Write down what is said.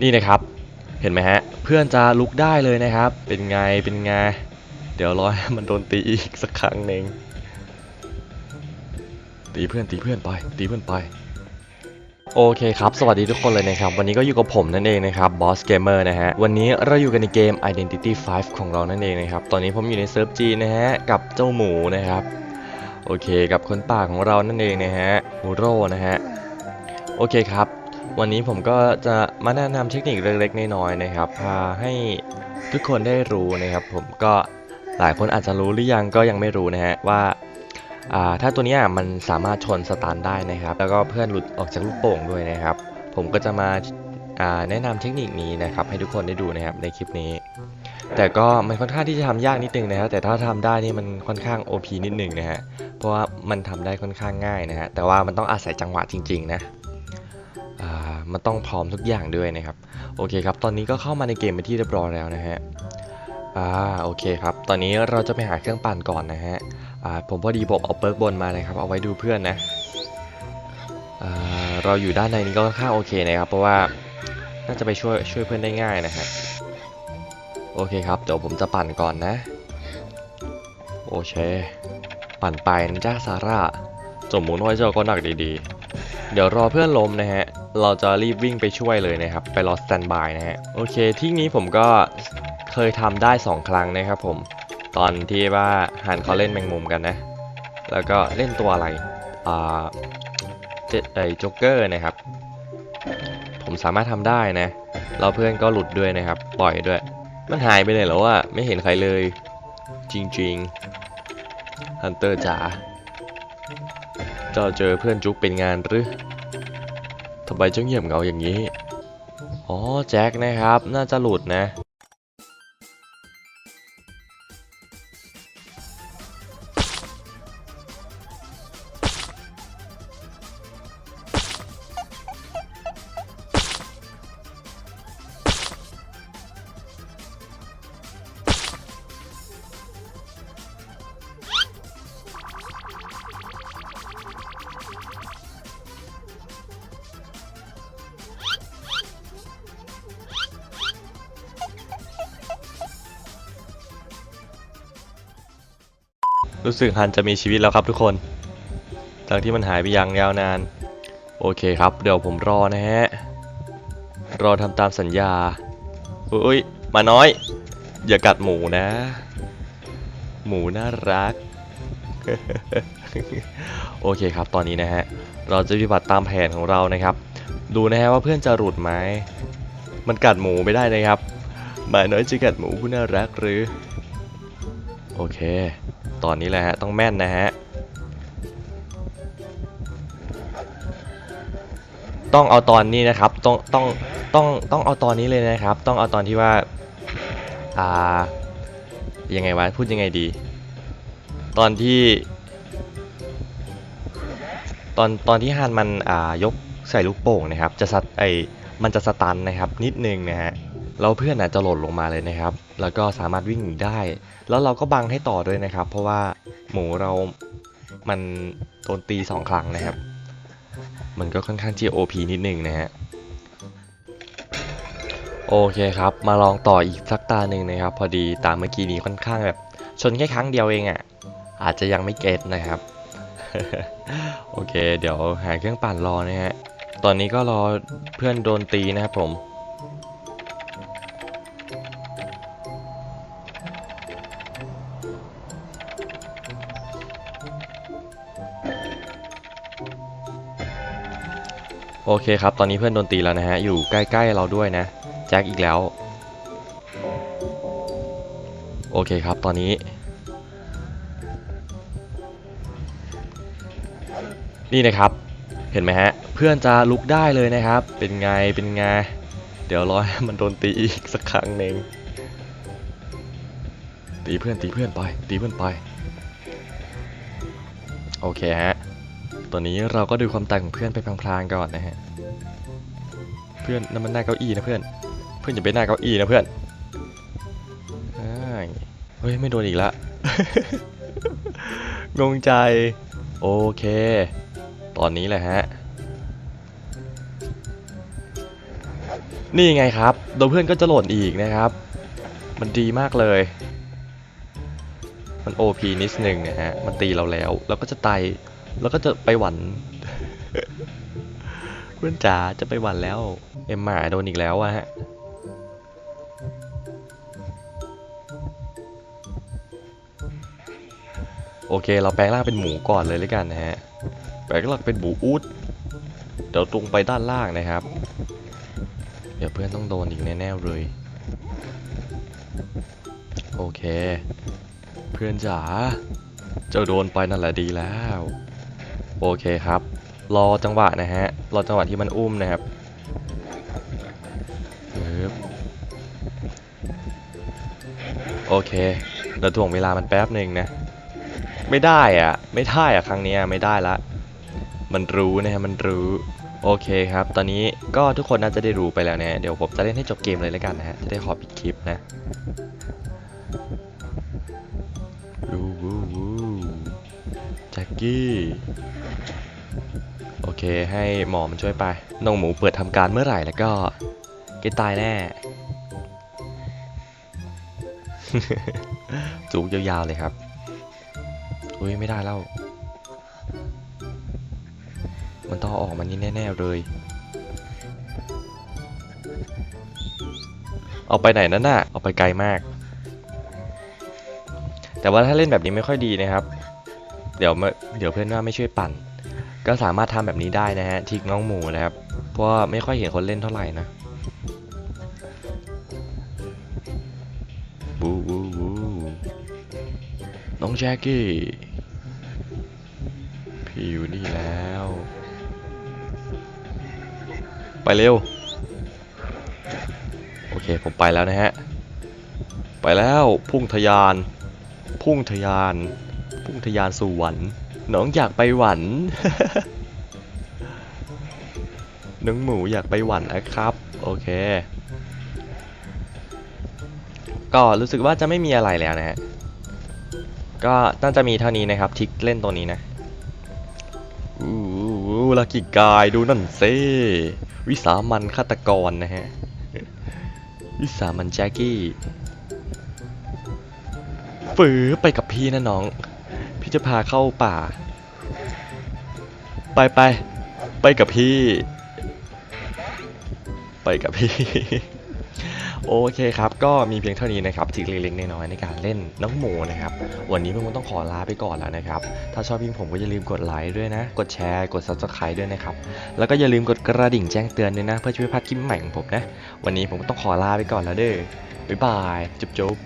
นี่นะครับ เห็นไหมฮะ เพื่อนจะลุกได้เลยนะครับ เป็นไง เป็นไง เดี๋ยวรอให้มันโดนตีอีกสักครั้งหนึ่งตีเพื่อนตีเพื่อนไป ตีเพื่อนไป โอเคครับ สวัสดีทุกคนเลยนะครับ วันนี้ก็อยู่กับผมนั่นเองนะครับ Boss Gamer นะฮะ วันนี้เราอยู่กันในเกม Identity 5 ของเรานั่นเองนะครับ ตอนนี้ผมอยู่ในเซิร์ฟจีนะฮะ กับเจ้าหมูนะครับ โอเค กับคนป่าของเรานั่นเองนะฮะมูโร่นะฮะ โอเคครับ วันนี้ผมก็จะมาแนะนำเทคนิคเล็กๆน้อยๆนะครับ พาให้ทุกคนได้รู้นะครับ ผมก็หลายคนอาจจะรู้หรือยังก็ยังไม่รู้นะฮะว่าอ่าถ้าตัวนี้มันสามารถชนสตันได้นะครับ แล้วก็เพื่อนหลุดออกจากลูกโป่งด้วยนะครับ ผมก็จะมาแนะนำเทคนิคนี้นะครับ ให้ทุกคนได้ดูนะครับในคลิปนี้ แต่ก็มันค่อนข้างที่จะทำยากนิดนึงนะครับแต่ถ้าทำได้นี่มันค่อนข้าง OP นิดนึงนะฮะเพราะว่ามันทำได้ค่อนข้างง่ายนะฮะแต่ว่ามันต้องอาศัยจังหวะจริง ๆ นะ มันต้องพร้อมทุกอย่างด้วยนะครับ โอเคครับ ตอนนี้ก็เข้ามาในเกมไปนที่เรียบร้อยแล้วนะฮะ อ่า โอเคครับ ตอนนี้เราจะไปหาเครื่องปั่นก่อนนะฮะ อ่า ผมพอดีผมเอาเปิร์กบนมานะครับ เอาไว้ดูเพื่อนนะ อ่า เราอยู่ด้านในนี้ก็ค่อนข้างโอเคนะครับ เพราะว่าน่าจะไปช่วยช่วยเพื่อนได้ง่ายนะฮะ โอเคครับ เดี๋ยวผมจะปั่นก่อนนะ โอเค ปั่นไปนะจ้าซาร่าจมหมูน้อยเจ้าก็หนักดีๆ เดี๋ยวรอเพื่อนล้มนะฮะ เราจะรีบวิ่งไปช่วยเลยนะครับ ไปรอสแตนบายนะฮะ โอเค ที่นี้ผมก็เคยทำได้ 2 ครั้งนะครับผม ตอนที่ว่าหันเขาเล่นแมงมุมกันนะ แล้วก็เล่นตัวอะไร อ่าเจไอโจ๊กเกอร์นะครับ ผมสามารถทำได้นะ เราเพื่อนก็หลุดด้วยนะครับ ปล่อยด้วย มันหายไปเลยเหรอวะไม่เห็นใครเลย จริงๆฮันเตอร์จ๋าเจ้าเจอเพื่อนจุกเป็นงานหรือ ทำไมเจ้าเงียบเหงาอย่างนี้ อ๋อแจ็คนะครับ น่าจะหลุดนะ รู้สึกฮันจะมีชีวิตแล้วครับทุกคนจากที่มันหายไปอย่างยาวนาน โอเคครับ เดี๋ยวผมรอนะฮะ รอทำตามสัญญาอุ้ยมาน้อย อย่ากัดหมูนะ หมูน่ารัก โอเคครับตอนนี้นะฮะ เราจะปฏิบัติตามแผนของเรานะครับ ดูนะฮะว่าเพื่อนจะหลุดไหมมันกัดหมูไม่ได้นะครับหมาน้อยจะกัดหมูผู้น่ารักหรือ โอเค ตอนนี้แหละฮะ ต้องแม่นนะฮะ ต้องเอาตอนนี้นะครับ ต้อง ต้อง ต้อง ต้องเอาตอนนี้เลยนะครับ ต้องเอาตอนที่ว่า อ่า ยังไงวะ พูดยังไงดี ตอนที่ ตอน ตอนที่ฮันมัน อ่า ยกใส่ลูกโป่งนะครับ จะสัตไอมันจะสตันนะครับ นิดนึงนะฮะ แล้วเพื่อนอาจจะหล่นลงมาเลยนะครับ แล้วก็สามารถวิ่งหนีได้ แล้วเราก็บังให้ต่อด้วยนะครับ เพราะว่าหมูเรา มันโดนตีสองครั้งนะครับ มันก็ค่อนข้างที่ OP นิดนึงนะฮะ โอเคครับ มาลองต่ออีกสักตาหนึ่งนะครับ พอดีตามเมื่อกี้นี้ค่อนข้างแบบชนแค่ครั้งเดียวเองอะ่ะ อาจจะยังไม่เก็ตนะครับ โอเค เดี๋ยวหาเครื่องปั่นรอนะฮะ ตอนนี้ก็รอเพื่อนโดนตีนะครับผม โอเคครับ ตอนนี้เพื่อนโดนตีแล้วนะฮะ อยู่ใกล้ๆเราด้วยนะ แจ็คอีกแล้ว โอเคครับ ตอนนี้ นี่นะครับ เห็นไหมฮะ เพื่อนจะลุกได้เลยนะครับ เป็นไง เป็นไง เดี๋ยวรอให้มันโดนตีอีกสักครั้งหนึ่งตีเพื่อนตีเพื่อนไป ตีเพื่อนไป โอเคฮะ ตอนนี้เราก็ดูความตายของเพื่อนไปพลางๆก่อนนะฮะ เพื่อนนั่นมันหน้าเก้าอี้นะเพื่อน เพื่อนอย่าไปหน้าเก้าอี้นะเพื่อนเฮ้ยไม่โดนอีกละ งงใจ โอเค ตอนนี้แหละฮะ นี่ไงครับโดนเพื่อนก็จะหล่นอีกนะครับ มันดีมากเลย มัน OP นิดนึงนะฮะ มันตีเราแล้วแล้วก็จะไต แล้วก็จะไปหวันเพื่อนจ๋าจะไปหวันแล้ว เอ็มหมาโดนอีกแล้วอะฮะโอเค เราแปลงร่างเป็นหมูก่อนเลยแล้วกันนะฮะ แปลงร่างเป็นหมูอูดเดี๋ยวตรงไปด้านล่างนะครับ เดี๋ยวเพื่อนต้องโดนอีกแน่ๆเลย โอเค เพื่อนจ๋า เจ้าโดนไปนั่นแหละดีแล้ว โอเคครับ รอจังหวะนะฮะ รอจังหวะที่มันอุ้มนะครับโอเคเดี๋ยวถ่วงเวลามันแป๊บหนึ่งนะ ไม่ได้อะไม่ได้อะครั้งนี้ไม่ได้ละ มันรู้นะฮะ มันรู้ โอเคครับ ตอนนี้ก็ทุกคนน่าจะได้รู้ไปแล้วนะเดี๋ยวผมจะเล่นให้จบเกมเลยแล้วกันนะฮะ จะได้ขอปิดคลิปนะวู้วู้วู้แจ็คกี้ เคให้หมอมันช่วยไปน้องหมูเปิดทำการเมื่อไหร่แล้วก็แกตายแน่จูกยาวๆเลยครับอุ้ยไม่ได้แล้ว มันต้องออกมานี่แน่ๆเลย เอาไปไหนนั่นน่ะ เอาไปไกลมาก แต่ว่าถ้าเล่นแบบนี้ไม่ค่อยดีนะครับ เดี๋ยวเดี๋ยวเพื่อนว่าไม่ช่วยปั่น ก็สามารถทำแบบนี้ได้นะฮะทิกน้องหมูนะครับเพราะไม่ค่อยเห็นคนเล่นเท่าไหร่นะบูบูบูน้องแจ็คกี้พี่อยู่นี่แล้ว ไปเร็ว โอเคผมไปแล้วนะฮะ ไปแล้วพุ่งทะยาน พุ่งทะยาน พุ่งทะยานสู่หวัน น้องอยากไปหวัน น้องหมูอยากไปหวันนะครับ โอเค ก็รู้สึกว่าจะไม่มีอะไรแล้วนะฮะ ก็น่าจะมีเท่านี้นะครับ ทิกเล่นตัวนี้นะอู้หูลักกิกายดูนั่นเซวิสามันฆาตกรนะฮะ วิสามันแจ็คกี้ฝือไปกับพี่นะน้อง พี่จะพาเข้าป่า ไปไปไปกับพี่ ไปกับพี่ โอเคครับ ก็มีเพียงเท่านี้นะครับทิกเล็กๆน้อยๆในการเล่นน้องหมูนะครับ วันนี้ผมต้องขอลาไปก่อนแล้วนะครับ ถ้าชอบพิมผมก็อย่าลืมกดไลค์ด้วยนะ กดแชร์ กด subscribe ด้วยนะครับ แล้วก็อย่าลืมกดกระดิ่งแจ้งเตือนด้วยนะ เพื่อช่วยพลาดคลิปใหม่ของผมนะ วันนี้ผมต้องขอลาไปก่อนแล้วเด้อบ๊ายบาย จุ๊บจุ๊บ